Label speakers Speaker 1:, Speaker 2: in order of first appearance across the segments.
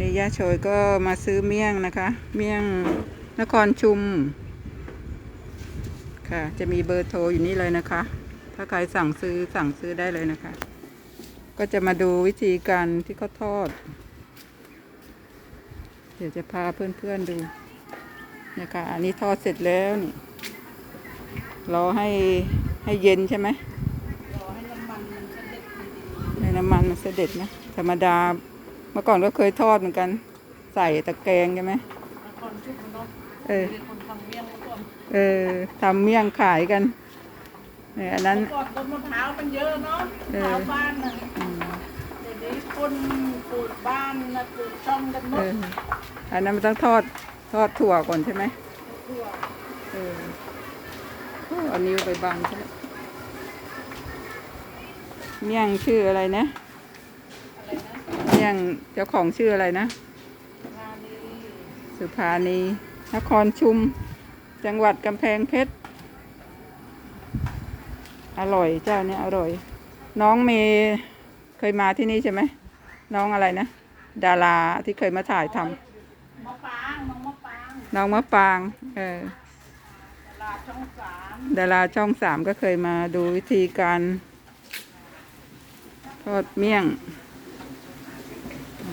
Speaker 1: นี้ย่าโชยก็มาซื้อเมี่ยงนะคะ เมี่ยงนครชุม ค่ะ จะมีเบอร์โทรอยู่นี่เลยนะคะ ถ้าใครสั่งซื้อสั่งซื้อได้เลยนะคะ ก็จะมาดูวิธีการที่เขาทอด เดี๋ยวจะพาเพื่อนๆดูนะคะ อันนี้ทอดเสร็จแล้วนี่รอให้ให้เย็นใช่ไหม
Speaker 2: รอให้น้ำมันมันเสด็จดี
Speaker 1: ในน้ำมันมันเสด็จนะ ธรรมดาเมื่อก่อนก็เคยทอดเหมือนกัน ใส่ตะแกรงใช่ไหม
Speaker 2: ๆนครชุบมันเนาะ
Speaker 1: เออ
Speaker 2: มีคนทำเมี่ยงมาก่อน
Speaker 1: เออทำเมี่ยงขายกันเนี่ยอันนั้น
Speaker 2: เมื่อก่อนต้นมะพร้าวมันเยอะเนาะ
Speaker 1: เออ
Speaker 2: มะพร้าวบ้านน่ะ
Speaker 1: อืม
Speaker 2: เดี๋ยวนี้คนปลูกบ้านนะปลูกช่องกันหม
Speaker 1: เอ
Speaker 2: ด
Speaker 1: ออันนั้นมันต้องทอดทอดถั่วก่อนใช่ไหม
Speaker 2: ทั่ว
Speaker 1: เออโอ้เอานิ้วไปบังใช่ไหมเมี่ยงชื่ออะไรนะ
Speaker 2: อะไรนะ
Speaker 1: เมี่ ยงเจ้าของชื่ออะไรนะ
Speaker 2: งานนี้
Speaker 1: สุภานี นครชุม จังหวัดกำแพงเพชร อร่อยเจ้าเนี้ยอร่อย น้องเมย์เคยมาที่นี่ใช่ไหม น้องอะไรนะ ดาราที่เคยมาถ่ายทำ
Speaker 2: มะปรางน้องมะปราง
Speaker 1: น้องมะปาง เออ
Speaker 2: ตลาดช่องสาม
Speaker 1: ดาราช่องสามก็เคยมาดูวิธีการทอดเมี่ยง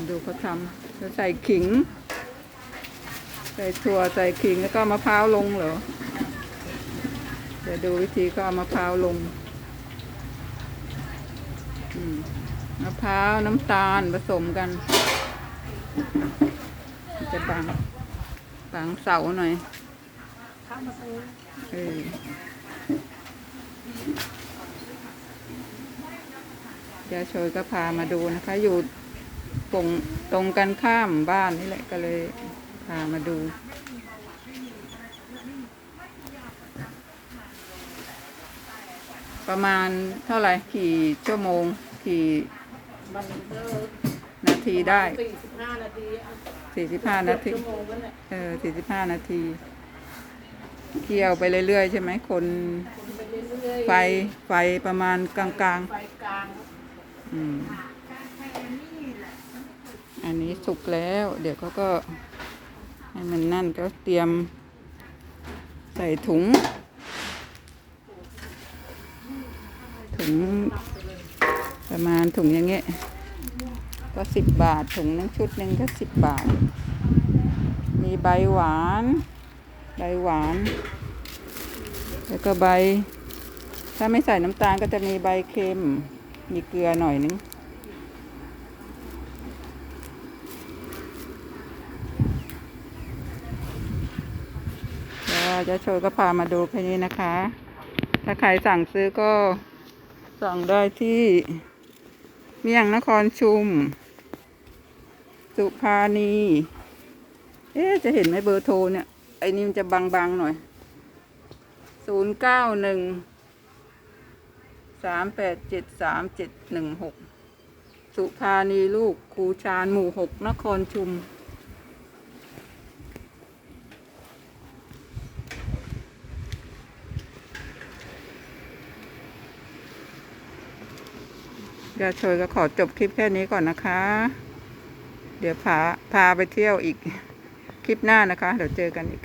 Speaker 1: ดูเขาทำจะใส่ขิง ใส่ถั่วใส่ขิงแล้วก็มะพร้าวลงเหรอเดี๋ยวดูวิธีก็เอามะพร้าวลงมะพร้าวน้ำตาลผสมกัน จะบังบังเสาหน่อยเออเดี๋ยวโชยก็พามาดูนะคะอยู่ ตรงตรงกันข้ามบ้านนี่แหละก็เลยพามาดูประมาณเท่าไหร่กี่ชั่วโมงกี่
Speaker 2: มันเออ
Speaker 1: นาทีได้
Speaker 2: สี่สิบห้านาทีอะ
Speaker 1: สี่สิบห้านาที
Speaker 2: ชั่วโมงนั่นแหละ
Speaker 1: เออสี่สิบห้านาทีเคี่ยวไปเรื่อยๆใช่ไหมคน
Speaker 2: คนไปเรื่อยๆ
Speaker 1: ไฟไฟประมาณกลาง
Speaker 2: ไฟกลาง
Speaker 1: ๆอืม อันนี้สุกแล้ว เดี๋ยวเขาก็ให้มันนั่นก็เตรียมใส่ถุง ถุง ประมาณถุงอย่างเงี้ยก็สิบบาทถุงนึงชุดหนึ่งก็สิบบาท มีใบหวาน ใบหวาน แล้วก็ใบ ถ้าไม่ใส่น้ำตาลก็จะมีใบเค็ม มีเกลือหน่อยนึง แล้วจะโชว์ก็พามาดูแค่นี้นะคะ ถ้าใครสั่งซื้อก็สั่งได้ที่ เมียงนครชุม สุภานี เอ๊จะเห็นไหมเบอร์โทรเนี่ย ไอ้นี่มันจะบางๆหน่อย ศูนย์เก้าหนึ่งสามแปดเจ็ดสามเจ็ดหนึ่งหกสุภานีลูกครูชาญหมู่หกนครชุม ยาชยก็ขอจบคลิปแค่นี้ก่อนนะคะ เดี๋ยวพาพาไปเที่ยวอีกคลิปหน้านะคะ เดี๋ยวเจอกันอีก